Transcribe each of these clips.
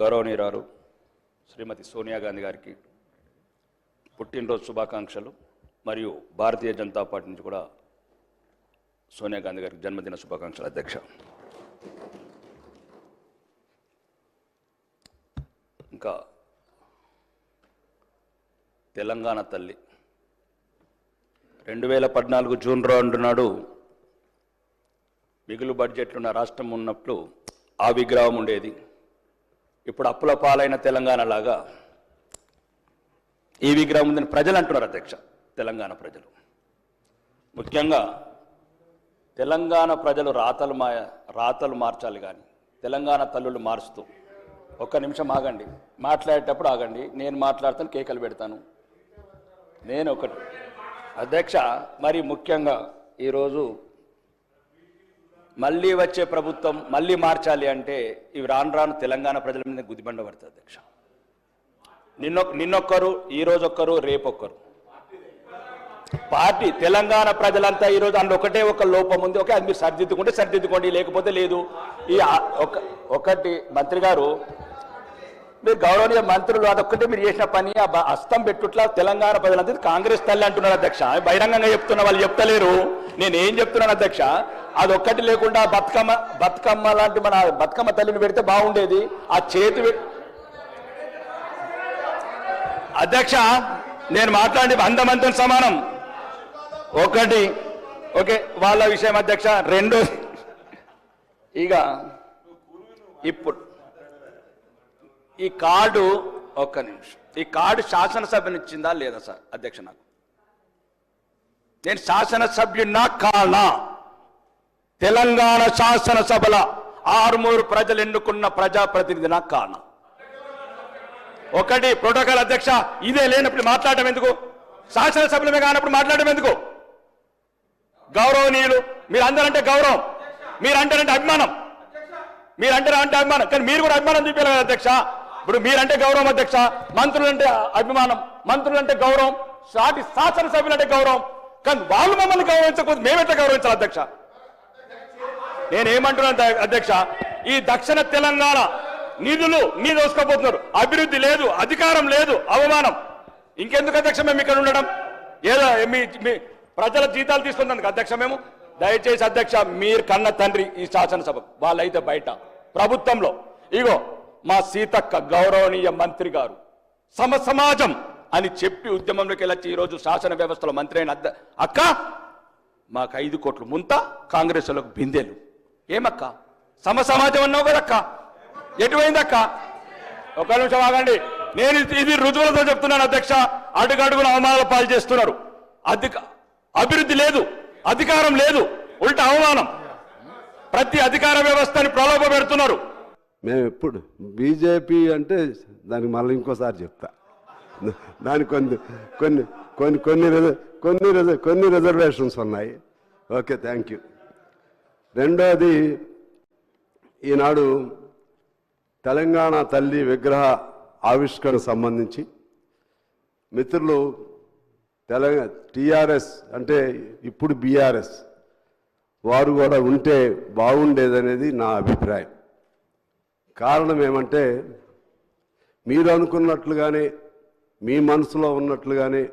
గౌరవనీయురాలు శ్రీమతి సోనియా గాంధీ గారికి పుట్టినరోజు శుభాకాంక్షలు. మరియు భారతీయ జనతా పార్టీ నుంచి కూడా సోనియా గాంధీ గారికి జన్మదిన శుభాకాంక్షలు అధ్యక్ష. ఇంకా తెలంగాణ తల్లి. రెండు వేల పద్నాలుగు జూన్ రెండు నాడు మిగులు బడ్జెట్లున్న రాష్ట్రం ఉన్నప్పుడు ఆ విగ్రహం ఉండేది. ఇప్పుడు అప్పుల పాలైన తెలంగాణలాగా ఈ విగ్రహం ఉందని ప్రజలు అంటున్నారు అధ్యక్ష తెలంగాణ ప్రజలు. ముఖ్యంగా తెలంగాణ ప్రజలు రాతలు మా రాతలు మార్చాలి కానీ తెలంగాణ తల్లులు మారుస్తూ ఒక్క నిమిషం ఆగండి. మాట్లాడేటప్పుడు ఆగండి. నేను మాట్లాడతాను కేకలు పెడతాను. నేను ఒకటి. అధ్యక్ష మరి ముఖ్యంగా ఈరోజు మళ్ళీ వచ్చే ప్రభుత్వం మళ్ళీ మార్చాలి అంటే ఇవి రాను రాను తెలంగాణ ప్రజల మీద గుదిబండ పడుతుంది అధ్యక్ష. నిన్న నిన్నొక్కరు ఈ రోజు ఒక్కరు రేపొక్కరు. పార్టీ తెలంగాణ ప్రజలంతా ఈరోజు అందులో ఒకటే ఒక లోపం ఉంది. ఓకే అది మీరు సరిదిద్దుకుంటే సరిదిద్దుకోండి లేకపోతే లేదు. ఈ ఒక ఒకటి మంత్రి గారు మీరు గౌరవనీయ మంత్రులు అదొక్కటే మీరు చేసిన పని. ఆ పెట్టుట్లా తెలంగాణ ప్రజలందరూ కాంగ్రెస్ తల్లి అంటున్నారు అధ్యక్ష. బహిరంగంగా చెప్తున్న వాళ్ళు చెప్తలేరు. నేను ఏం చెప్తున్నాను అధ్యక్ష? అదొక్కటి లేకుండా బతుకమ్మ బతుకమ్మ లాంటి మన బతుకమ్మ తల్లిని పెడితే బాగుండేది. ఆ చేతి అధ్యక్ష నేను మాట్లాడి అందమంతం సమానం. ఒకటి ఓకే వాళ్ళ విషయం అధ్యక్ష. రెండో ఇక ఇప్పుడు ఈ కార్డు ఒక్క నిమిషం. ఈ కార్డు శాసనసభనిచ్చిందా లేదా సార్? అధ్యక్ష నాకు. నేను శాసనసభ్యున్నా కానా? తెలంగాణ శాసనసభల ఆరుమూరు ప్రజలు ఎన్నుకున్న ప్రజాప్రతినిధినా కానా? ఒకటి ప్రోటోకాల్ అధ్యక్ష ఇదే లేనప్పుడు మాట్లాడటం ఎందుకు? శాసనసభలమే కానప్పుడు మాట్లాడటం ఎందుకు? గౌరవనీయులు మీరు అందరంటే గౌరవం. మీరు అంటారంటే అభిమానం. మీరు అంటారంటే అభిమానం. కానీ మీరు కూడా అభిమానం చూపించాలి కదా అధ్యక్ష? ఇప్పుడు మీరంటే గౌరవం అధ్యక్ష మంత్రులంటే అభిమానం మంత్రులంటే గౌరవం సాటి శాసనసభ్యులంటే గౌరవం. కానీ వాళ్ళు మమ్మల్ని గౌరవించకపోతే మేమెట్లా గౌరవించాలి అధ్యక్ష? నేనేమంటున్నాను అధ్యక్ష ఈ దక్షిణ తెలంగాణ నిధులు నీ దోసుకోపోతున్నారు అభివృద్ధి లేదు అధికారం లేదు అవమానం. ఇంకెందుకు అధ్యక్ష మేము ఇక్కడ ఉండడం? ఏదో మీ మీ ప్రజల జీతాలు తీసుకున్నందుకు అధ్యక్ష మేము? దయచేసి అధ్యక్ష మీరు కన్న తండ్రి ఈ శాసనసభ వాళ్ళైతే బయట. ప్రభుత్వంలో. ఇగో మా సీతక్క గౌరవనీయ మంత్రి గారు. సమ సమాజం అని చెప్పి ఉద్యమంలోకి వెళ్ళొచ్చి ఈరోజు శాసన వ్యవస్థలో మంత్రి అయిన అక్క మాకు ఐదు కోట్లు ముంత కాంగ్రెస్లకు బిందెలు. ఏమక్క? సమ సమాజం అన్నావు కదక్క? ఎటువైందక్క? ఒక నిమిషం ఆగండి. నేను ఇది- ఇది రుజువులతో చెప్తున్నాను అధ్యక్ష. అడుగడుగున అవమానాల పాలు చేస్తున్నారు. అధిక అభివృద్ధి లేదు. అధికారం లేదు. ఉల్టా అవమానం. ప్రతి అధికార వ్యవస్థని ప్రలోభ పెడుతున్నారు. మేము ఎప్పుడు బీజేపీ అంటే దానికి మళ్ళీ ఇంకోసారి చెప్తా. దానికి కొన్ని కొన్ని కొన్ని కొన్ని రిజ- కొన్ని రిజ- కొన్ని రిజర్వేషన్స్ ఉన్నాయి. Okay thank you. రెండోది ఈనాడు తెలంగాణ తల్లి విగ్రహ ఆవిష్కరణ సంబంధించి మిత్రులు తెలంగాణ టీఆర్ఎస్ అంటే ఇప్పుడు బీఆర్ఎస్ వారు కూడా ఉంటే బాగుండేదనేది నా అభిప్రాయం. కారణం ఏమంటే మీరు అనుకున్నట్లుగానే మీ మనసులో ఉన్నట్లుగానే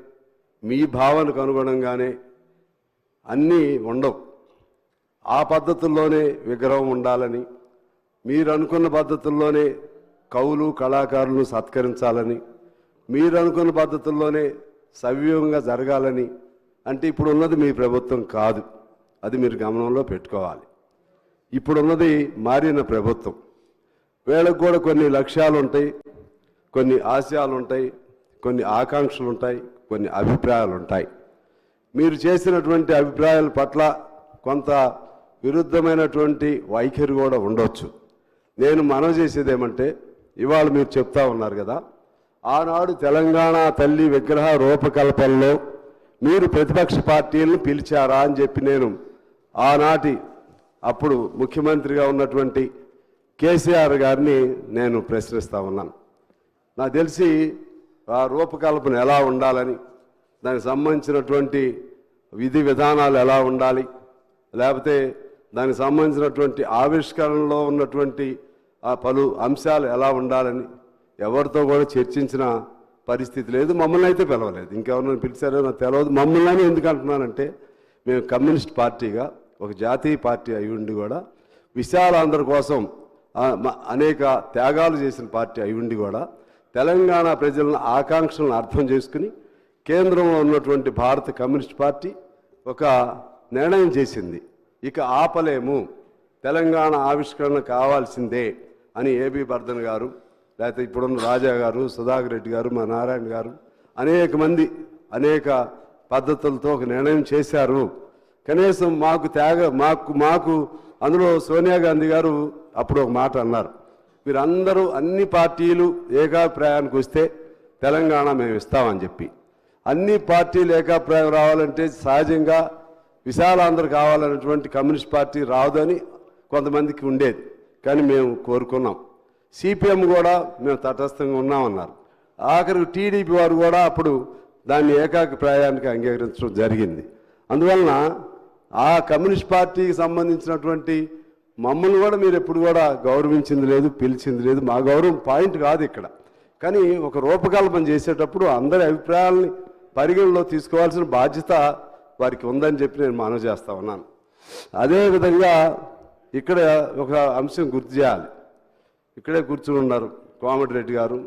మీ భావనకు అనుగుణంగానే అన్నీ ఉండవు. ఆ పద్ధతుల్లోనే విగ్రహం ఉండాలని మీరు అనుకున్న పద్ధతుల్లోనే కవులు కళాకారులను సత్కరించాలని మీరు అనుకున్న పద్ధతుల్లోనే సవ్యంగా జరగాలని అంటే ఇప్పుడు ఉన్నది మీ ప్రభుత్వం కాదు. అది మీరు గమనంలో పెట్టుకోవాలి. ఇప్పుడున్నది మారిన ప్రభుత్వం. వీళ్ళకు కూడా కొన్ని లక్ష్యాలు ఉంటాయి కొన్ని ఆశయాలు ఉంటాయి కొన్ని ఆకాంక్షలు ఉంటాయి కొన్ని అభిప్రాయాలు ఉంటాయి మీరు చేసినటువంటి అభిప్రాయాల పట్ల కొంత విరుద్ధమైనటువంటి వైఖరి కూడా ఉండొచ్చు. నేను మనవి చేసేది ఏమంటే ఇవాళ మీరు చెప్తా ఉన్నారు కదా ఆనాడు తెలంగాణ తల్లి విగ్రహ రూపకల్పనలో మీరు ప్రతిపక్ష పార్టీలను పిలిచారా అని చెప్పి నేను ఆనాటి అప్పుడు ముఖ్యమంత్రిగా ఉన్నటువంటి కేసీఆర్ గారిని నేను ప్రశ్నిస్తా ఉన్నాను. నాకు తెలిసి ఆ రూపకల్పన ఎలా ఉండాలని దానికి సంబంధించినటువంటి విధి విధానాలు ఎలా ఉండాలి లేకపోతే దానికి సంబంధించినటువంటి ఆవిష్కరణలో ఉన్నటువంటి ఆ పలు అంశాలు ఎలా ఉండాలని ఎవరితో కూడా చర్చించిన పరిస్థితి లేదు మమ్మల్ని అయితే పిలవలేదు. ఇంకెవరినైనా పిలిచారో నాకు తెలియదు మమ్మల్ని ఎందుకు అంటున్నానంటే మేము కమ్యూనిస్ట్ పార్టీగా ఒక జాతీయ పార్టీ అయి ఉండి కూడా విశాలాంధ్ర కోసం అనేక త్యాగాలు చేసిన పార్టీ అయి ఉండి కూడా తెలంగాణ ప్రజల ఆకాంక్షలను అర్థం చేసుకుని కేంద్రంలో ఉన్నటువంటి భారత కమ్యూనిస్ట్ పార్టీ ఒక నిర్ణయం చేసింది. ఇక ఆపలేము. తెలంగాణ ఆవిష్కరణ కావాల్సిందే అని ఏబి బర్ధన్ గారు లేకపోతే ఇప్పుడున్న రాజా గారు సుధాకర్ రెడ్డి గారు మా నారాయణ గారు అనేక మంది అనేక పద్ధతులతో ఒక నిర్ణయం చేశారు. కనీసం మాకు త్యాగ మాకు మాకు అందులో సోనియా గాంధీ గారు అప్పుడు ఒక మాట అన్నారు. మీరందరూ అన్ని పార్టీలు ఏకాభిప్రాయానికి వస్తే తెలంగాణ మేము ఇస్తామని చెప్పి. అన్ని పార్టీలు ఏకాభిప్రాయం రావాలంటే సహజంగా విశాలాంధ్ర కావాలన్నటువంటి కమ్యూనిస్ట్ పార్టీ రాదని కొంతమందికి ఉండేది. కానీ మేము కోరుకున్నాం. సిపిఎం కూడా మేము తటస్థంగా ఉన్నామన్నారు. ఆఖరికి టీడీపీ వారు కూడా అప్పుడు దాన్ని ఏకాభిప్రాయానికి అంగీకరించడం జరిగింది. అందువలన ఆ కమ్యూనిస్ట్ పార్టీకి సంబంధించినటువంటి మమ్మల్ని కూడా మీరు ఎప్పుడు కూడా గౌరవించింది లేదు పిలిచింది లేదు. మా గౌరవం పాయింట్ కాదు ఇక్కడ. కానీ ఒక రూపకల్పన చేసేటప్పుడు అందరి అభిప్రాయాలని పరిగణలో తీసుకోవాల్సిన బాధ్యత వారికి ఉందని చెప్పి నేను మనవి చేస్తా ఉన్నాను. అదేవిధంగా ఇక్కడ ఒక అంశం గుర్తు చేయాలి. ఇక్కడే కూర్చుని ఉన్నారు కోమటిరెడ్డి గారు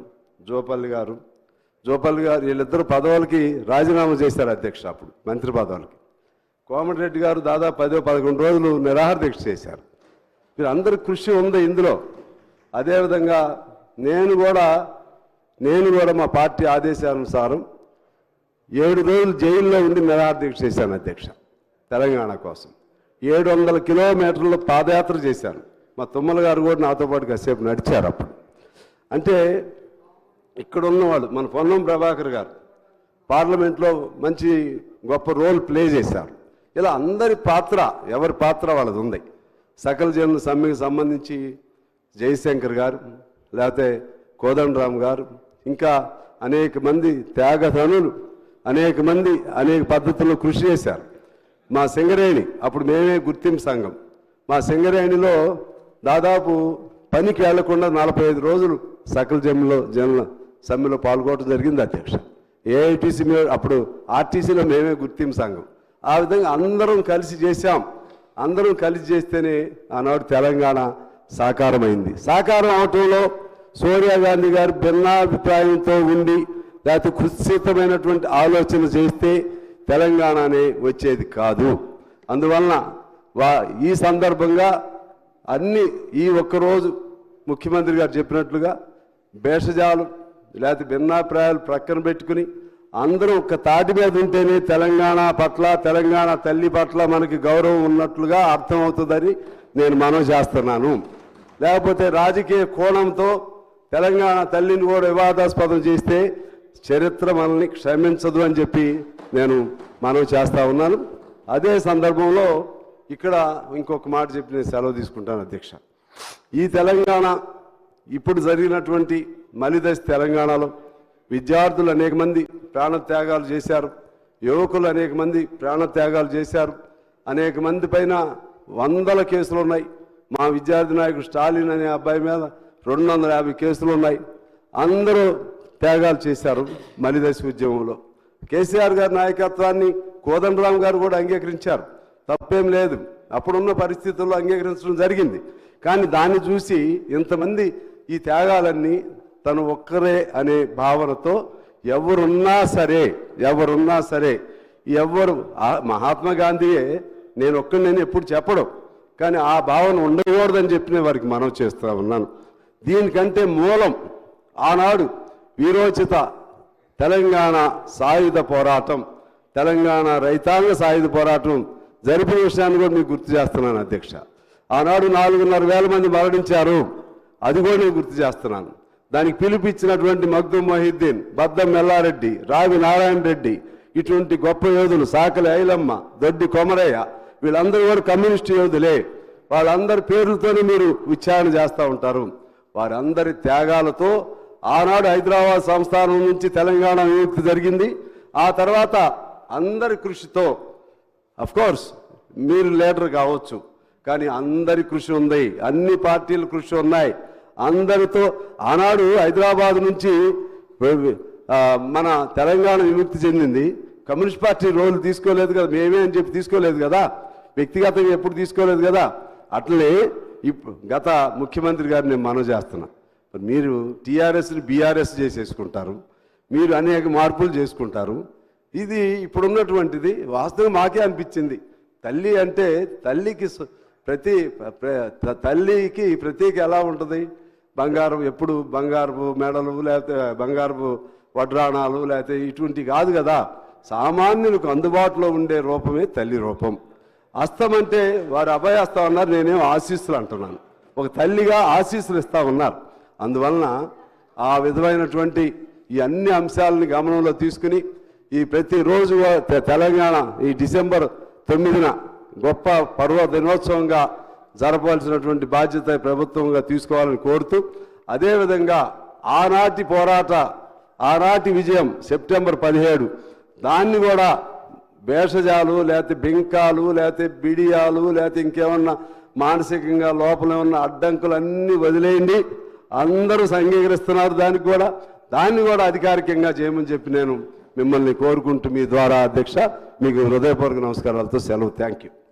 జోపల్లి గారు. జోపల్లి గారు వీళ్ళిద్దరు పదవులకి రాజీనామా చేశారు అధ్యక్ష అప్పుడు మంత్రి పదవులకి. కోమటిరెడ్డి గారు దాదాపు పదో పదకొండు రోజులు నిరాహార దీక్ష చేశారు. మీరు కృషి ఉంది ఇందులో. అదేవిధంగా నేను కూడా నేను కూడా మా పార్టీ ఆదేశానుసారం ఏడు రోజులు జైల్లో ఉండి నిరాదీక్ష చేశాను అధ్యక్ష తెలంగాణ కోసం. ఏడు వందల కిలోమీటర్లు పాదయాత్ర చేశాను. మా తుమ్మల గారు కూడా నాతో పాటు కాసేపు నడిచారు అప్పుడు. అంటే ఇక్కడ ఉన్నవాళ్ళు మన పొన్నం ప్రభాకర్ గారు పార్లమెంట్లో మంచి గొప్ప రోల్ ప్లే చేశారు. ఇలా అందరి పాత్ర ఎవరి పాత్ర వాళ్ళది ఉంది. సకల జనుల సమ్మెకు సంబంధించి జయశంకర్ గారు లేకపోతే కోదండరామ్ గారు ఇంకా అనేక మంది త్యాగధనులు అనేక మంది అనేక పద్ధతుల్లో కృషి చేశారు. మా సింగరేణి అప్పుడు మేమే గుర్తింపు సంఘం. మా సింగరేణిలో దాదాపు పనికి వెళ్ళకుండా నలభై ఐదు రోజులు సకల జమ్మిలో జనుల సమ్మెలో పాల్గొనడం జరిగింది అధ్యక్ష. ఏఐటీసీ అప్పుడు ఆర్టీసీలో మేమే గుర్తింపు సంఘం. ఆ విధంగా అందరం కలిసి చేశాం. అందరం కలిసి చేస్తేనే ఆనాడు తెలంగాణ సాకారమైంది. సాకారం అవటంలో సోనియా గాంధీ గారు భిన్నాభిప్రాయంతో ఉండి లేకపోతే కుత్సితమైనటువంటి ఆలోచన చేస్తే తెలంగాణనే వచ్చేది కాదు. అందువలన వా ఈ సందర్భంగా అన్ని ఈ ఒక్కరోజు ముఖ్యమంత్రి గారు చెప్పినట్లుగా భేషజాలు లేకపోతే భిన్నాభిప్రాయాలు ప్రక్కన పెట్టుకుని అందరూ ఒక్క తాటి మీద ఉంటేనే తెలంగాణ పట్ల తెలంగాణ తల్లి పట్ల మనకి గౌరవం ఉన్నట్లుగా అర్థమవుతుందని నేను మనవి చేస్తున్నాను. లేకపోతే రాజకీయ కోణంతో తెలంగాణ తల్లిని కూడా వివాదాస్పదం చేస్తే చరిత్ర మనల్ని క్షమించదు అని చెప్పి నేను మనవి చేస్తూ ఉన్నాను. అదే సందర్భంలో ఇక్కడ ఇంకొక మాట చెప్పి నేను సెలవు తీసుకుంటాను అధ్యక్ష. ఈ తెలంగాణ ఇప్పుడు జరిగినటువంటి మలిదశ తెలంగాణలో విద్యార్థులు అనేక మంది ప్రాణత్యాగాలు చేశారు. యువకులు అనేక మంది ప్రాణత్యాగాలు చేశారు. అనేక మంది పైన వందల కేసులు ఉన్నాయి. మా విద్యార్థి నాయకుడు స్టాలిన్ అనే అబ్బాయి మీద రెండు వందల యాభై కేసులు ఉన్నాయి. అందరూ త్యాగాలు చేశారు మలిదశ ఉద్యమంలో. కేసీఆర్ గారి నాయకత్వాన్ని కోదండరామ్ గారు కూడా అంగీకరించారు. తప్పేం లేదు. అప్పుడున్న పరిస్థితుల్లో అంగీకరించడం జరిగింది. కానీ దాన్ని చూసి ఇంతమంది ఈ త్యాగాలన్నీ తను ఒక్కరే అనే భావనతో ఎవరున్నా సరే ఎవరున్నా సరే ఎవరు ఆ- మహాత్మా గాంధీయే నేను ఒక్కడిని ఎప్పుడు చెప్పడం కానీ ఆ భావన ఉండకూడదని చెప్పిన వారికి మనం చేస్తూ ఉన్నాను. దీనికంటే మూలం ఆనాడు వీరోచిత తెలంగాణ సాయుధ పోరాటం తెలంగాణ రైతాంగ సాయుధ పోరాటం జరిపిన విషయాన్ని కూడా మీకు గుర్తు చేస్తున్నాను అధ్యక్ష. ఆనాడు నాలుగున్నర వేల మంది మరణించారు అది కూడా నేను గుర్తు చేస్తున్నాను. దానికి పిలిపించినటువంటి మగ్దు మొహిద్దీన్ బద్దం మెల్లారెడ్డి రావి నారాయణ రెడ్డి ఇటువంటి గొప్ప యోధులు సాకలి ఐలమ్మ దొడ్డి కొమరయ్య వీళ్ళందరూ కూడా కమ్యూనిస్ట్ యోధులే. వాళ్ళందరి పేర్లతోనే మీరు విచారణ చేస్తూ ఉంటారు. వారందరి త్యాగాలతో ఆనాడు హైదరాబాద్ సంస్థానం నుంచి తెలంగాణ విముక్తి జరిగింది. ఆ తర్వాత అందరి కృషితో కోర్స్ మీరు లీడర్ కావచ్చు. కానీ అందరి కృషి ఉంది. అన్ని పార్టీల కృషి ఉన్నాయి. అందరితో ఆనాడు హైదరాబాద్ నుంచి మన తెలంగాణ విముక్తి చెందింది. కమ్యూనిస్ట్ పార్టీ రోల్ తీసుకోలేదు కదా మేమే అని చెప్పి తీసుకోలేదు కదా. వ్యక్తిగతంగా ఎప్పుడు తీసుకోలేదు కదా. అట్లనే ఇప్ గత ముఖ్యమంత్రి గారిని నేను మనవి చేస్తున్నా. మరి మీరు టీఆర్ఎస్ని బీఆర్ఎస్ చేసేసుకుంటారు. మీరు అనేక మార్పులు చేసుకుంటారు. ఇది ఇప్పుడున్నటువంటిది. వాస్తవం మాకే అనిపించింది. తల్లి అంటే తల్లికి ప్రతి ప్ర- తల్లికి ప్రతీక ఎలా ఉంటుంది? బంగారం ఎప్పుడు బంగారపు మెడలు లేకపోతే బంగారపు వడ్రాణాలు లేకపోతే ఇటువంటి కాదు కదా. సామాన్యులకు అందుబాటులో ఉండే రూపమే తల్లి రూపం. అస్తం అంటే వారు అభయస్తం అన్నారు నేనేం ఆశీస్సులు అంటున్నాను. ఒక తల్లిగా ఆశీస్సులు ఇస్తా ఉన్నారు. అందువలన ఆ విధమైనటువంటి ఈ అన్ని అంశాలని గమనంలో తీసుకుని ఈ ప్రతిరోజు తెలంగాణ ఈ డిసెంబర్ తొమ్మిదిన గొప్ప పర్వ దినోత్సవంగా జరపాల్సినటువంటి బాధ్యత ప్రభుత్వంగా తీసుకోవాలని కోరుతూ అదేవిధంగా ఆనాటి పోరాట ఆనాటి విజయం సెప్టెంబర్ పదిహేడు దాన్ని కూడా భేషజాలు లేకపోతే బింకాలు లేకపోతే బిడియాలు లేకపోతే ఇంకేమన్నా మానసికంగా లోపల ఉన్న అడ్డంకులన్నీ వదిలేయండి. అందరూ సంఘీకరిస్తున్నారు దానికి కూడా. దాన్ని కూడా అధికారికంగా చేయమని చెప్పి నేను మిమ్మల్ని కోరుకుంటూ మీ ద్వారా అధ్యక్ష మీకు హృదయపూర్వక నమస్కారాలతో సెలవు. Thank you